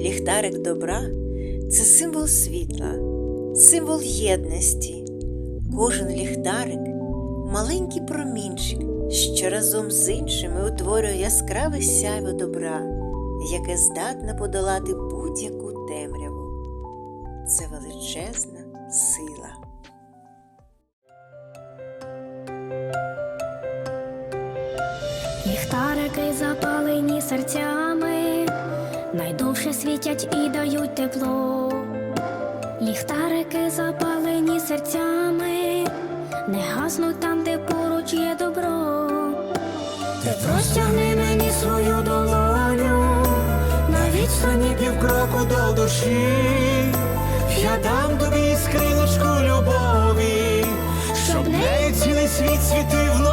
Ліхтарик добра це символ світла, символ єдності. Кожен ліхтарик маленький промінчик, що разом з іншими утворює яскраве сяйво добра, яке здатне подолати будь-яку темряву. Це величезна сила. Ліхтарики запалені серцями, найдовше світять і дають тепло. Ліхтарики запалені серцями, не гаснуть там, де поруч є добро. Ти простягни мені свою долоню, На відстані півкроку до душі, я дам тобі скриночку любові, щоб нею цілий світ світив